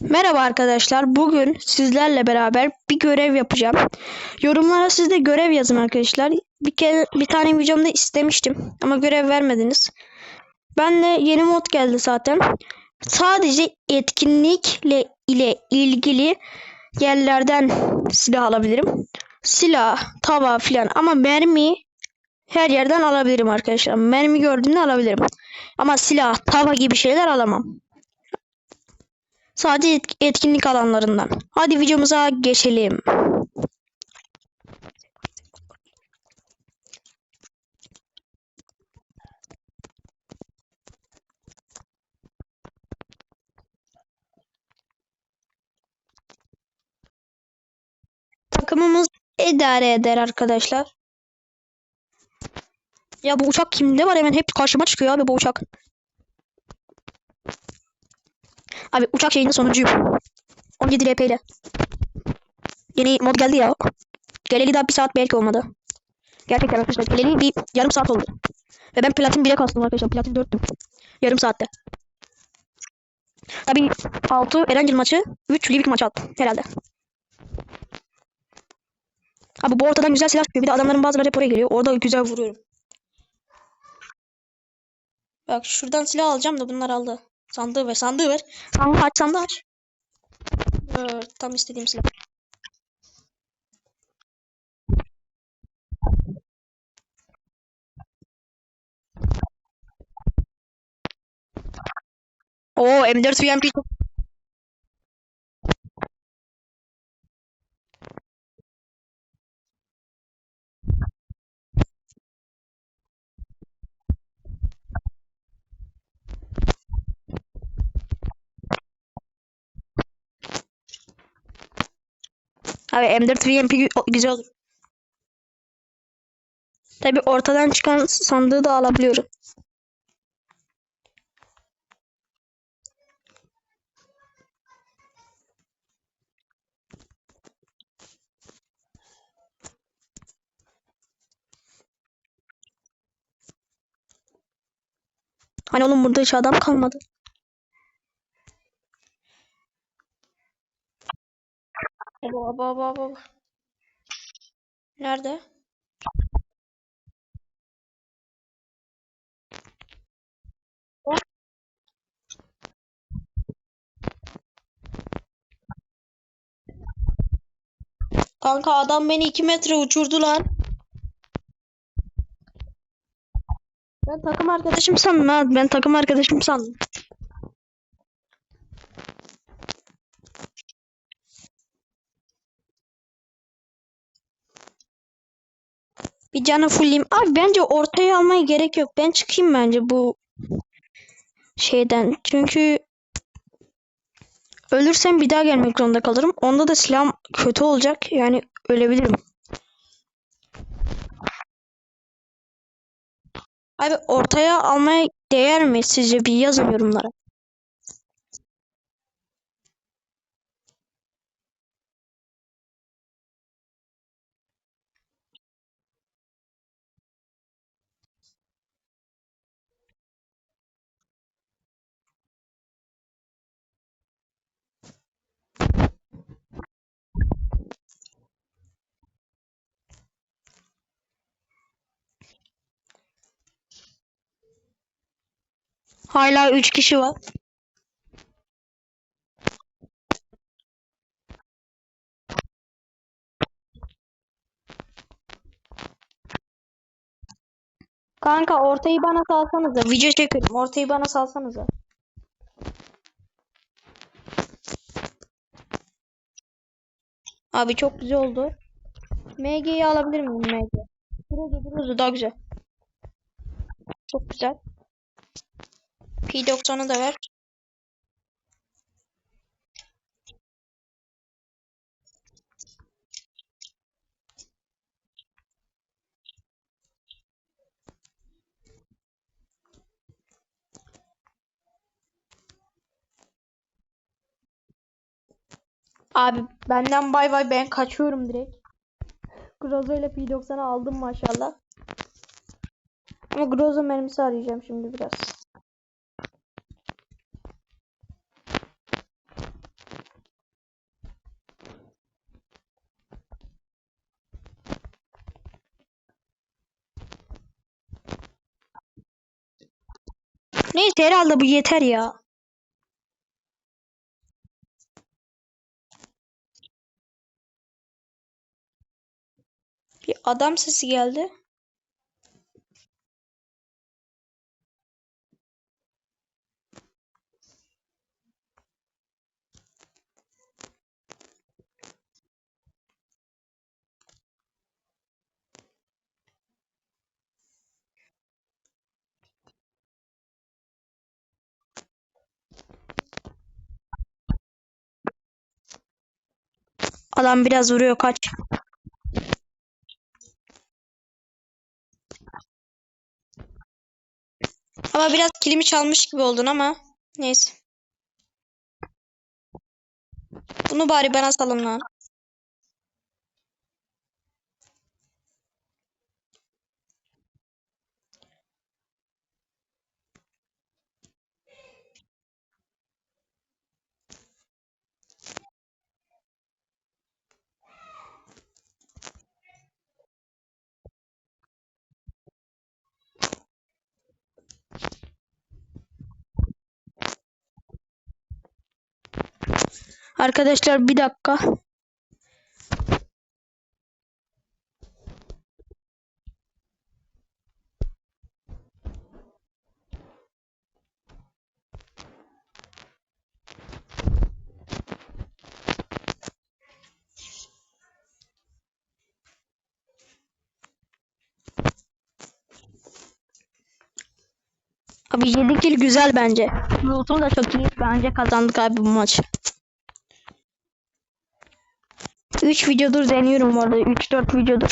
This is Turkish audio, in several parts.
Merhaba arkadaşlar. Bugün sizlerle beraber bir görev yapacağım. Yorumlara siz de görev yazın arkadaşlar. Bir kere bir tane videomda istemiştim ama görev vermediniz. Ben de yeni mod geldi zaten. Sadece etkinlikle ile ilgili yerlerden silah alabilirim. Silah, tava filan ama mermi her yerden alabilirim arkadaşlar. Mermi gördüğümde alabilirim. Ama silah, tava gibi şeyler alamam. Sadece et- etkinlik alanlarından. Hadi videomuza geçelim. Takımımız idare eder arkadaşlar. Ya bu uçak kimde var hemen hep karşıma çıkıyor abi bu uçak. Abi uçak şeyinde sonuncuyum. 17 RP ile. Yeni mod geldi ya. Geleli daha bir saat belki olmadı. Gerçekten arkadaşlar geleli bir yarım saat oldu. Ve ben platin 1'e kastım arkadaşlar. Platin 4'tüm. Yarım saatte. Tabii 6 Erencil maçı 3 Livik maçı attım herhalde. Abi bu ortadan güzel silah çıkıyor. Bir de adamların bazıları hep oraya geliyor. Orada güzel vuruyorum. Bak şuradan silah alacağım da bunlar aldı. Sandığı ver, sandığı ver. Sandığı aç, sandığı aç. Ee, tam istediğim silah. Oo M4 VMP Abi M4 VMP güzel olur. Tabi ortadan çıkan sandığı da alabiliyorum. Hani oğlum burada hiç adam kalmadı. Baba baba baba. Nerede? Kanka adam beni 2 metre uçurdu lan. Ben takım arkadaşım sandım ha. Ben takım arkadaşım sandım. Canı fullleyeyim. Abi bence ortaya almaya gerek yok. Ben çıkayım bence bu şeyden. Çünkü ölürsem bir daha gelmek zorunda kalırım. Onda da silahım kötü olacak. Yani ölebilirim. Abi ortaya almaya değer mi sizce? Bir yazın yorumlara. Hala 3 kişi var. Kanka ortayı bana salsanıza. Video çekelim. Ortayı bana salsanıza. Abi çok güzel oldu. MG'yi alabilir miyim MG? Grozu Grozu daha güzel. Çok güzel. P90'ı da ver. Abi benden bay bay ben kaçıyorum direkt. Grozo ile P90'ı aldım maşallah. Ama Grozo mermisi arayacağım şimdi biraz. Neyse herhalde bu yeter ya. Bir adam sesi geldi. Adam biraz vuruyor kaç. Ama biraz kilimi çalmış gibi oldun ama neyse. Bunu bari bana salın lan. Arkadaşlar bir dakika. Abi 7 kill güzel bence. Loot'um da çok iyi. Bence kazandık abi bu maç. 3 videodur deniyorum bu arada. 3-4 videodur.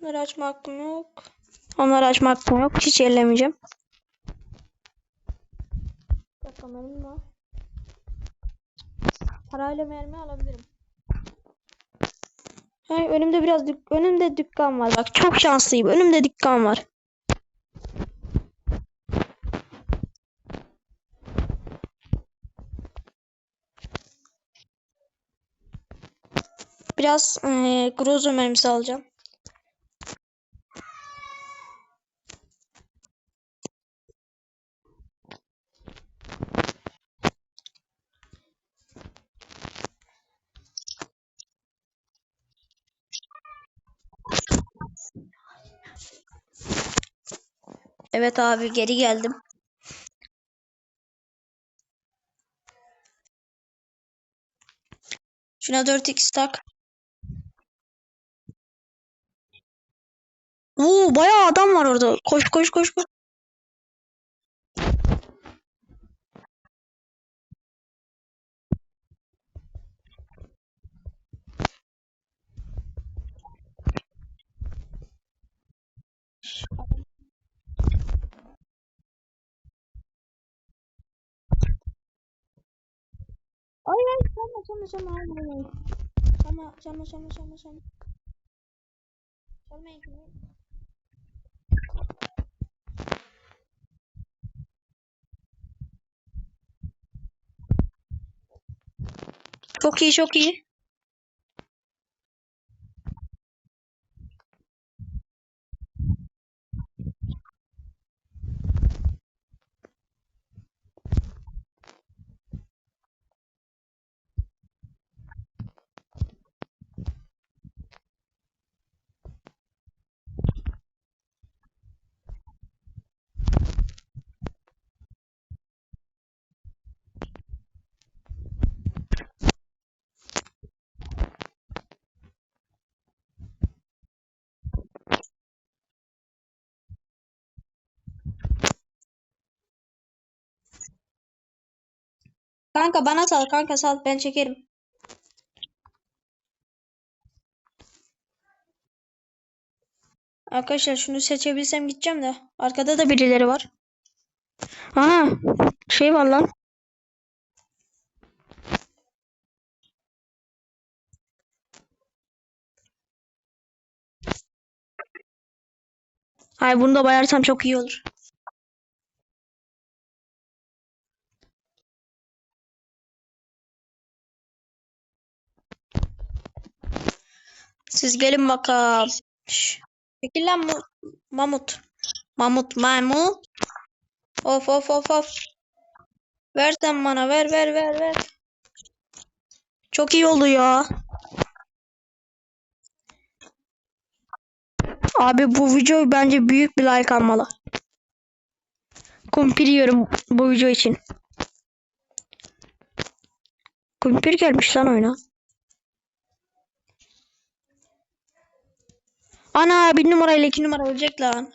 Bunları açma hakkım yok. Onları açma hakkım yok. Hiç ellemeyeceğim. Benim var. Parayla mermi alabilirim. Hey, önümde biraz dük önümde dükkan var. Bak çok şanslıyım. Önümde dükkan var. Biraz eee Grozo mermisi alacağım. Evet abi geri geldim. Şuna 4x tak. Oo bayağı adam var orada. Koş koş koş koş. Ay ay çalma çalma hayır hayır hayır. Çalma çalma çalma çalma çalma. Çalmayın kimi. Çok iyi. Kanka bana sal kanka sal ben çekerim. Arkadaşlar şunu seçebilsem gideceğim de. Arkada da birileri var. Aha şey var lan. Ay bunu da bayarsam çok iyi olur. Siz gelin bakalım. Peki lan mu mamut. Mamut mamut. Of of of of. Ver sen bana ver ver ver ver. Çok iyi oldu ya. Abi bu video bence büyük bir like almalı. Kumpir yiyorum bu video için. Kumpir gelmiş lan oyuna. Ana bir numarayla iki numara ölecek lan.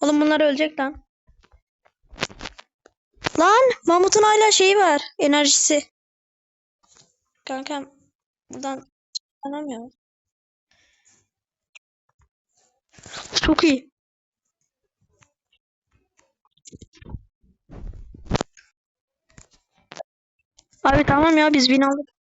Oğlum bunlar ölecek lan. Lan Mahmut'un hala şeyi var. Enerjisi. Kankam buradan çıkamıyor. Çok iyi. Abi tamam ya biz bin aldık.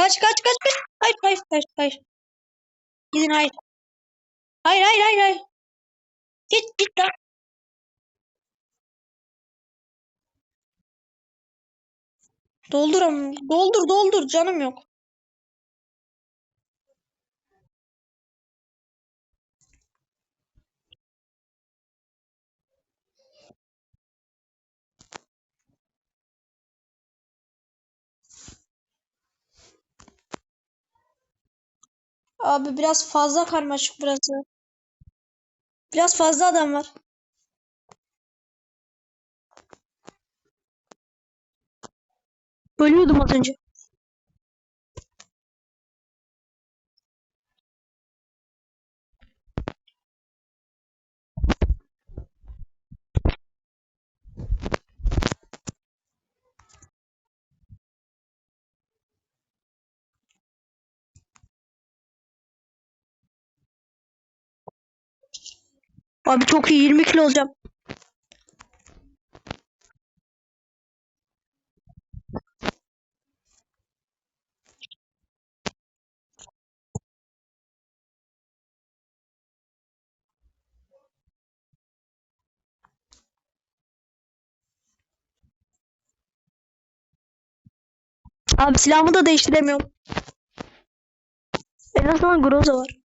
Kaç kaç kaç kaç. Hayır hayır hayır hayır. Gidin hayır. Hayır hayır hayır hayır. Git git lan. Doldur doldur doldur canım yok. Abi biraz fazla karmaşık burası. Biraz fazla adam var. Ölüyordum az önce. Abi çok iyi 20 kilo olacağım. Abi silahımı da değiştiremiyorum. En azından Groza var.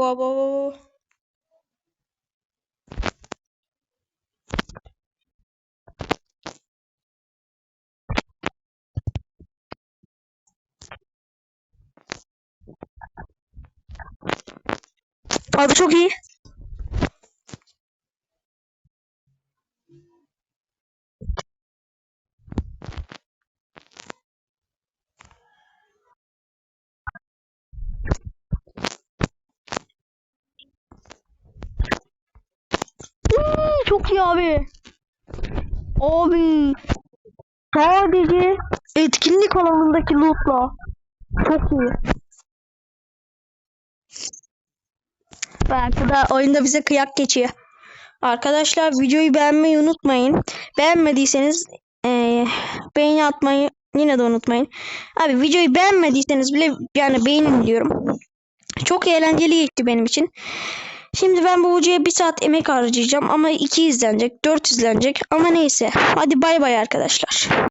Bo bo bo. bo. Abi çok iyi. Çok abi. Abi. Sadece etkinlik alanındaki lootla. Çok iyi. Bak bu da oyunda bize kıyak geçiyor. Arkadaşlar videoyu beğenmeyi unutmayın. Beğenmediyseniz eee beğeni atmayı yine de unutmayın. Abi videoyu beğenmediyseniz bile yani beğenin diyorum. Çok eğlenceli geçti benim için. Şimdi ben bu videoya bir saat emek harcayacağım ama 2 izlenecek, 4 izlenecek ama neyse. Hadi bay bay arkadaşlar.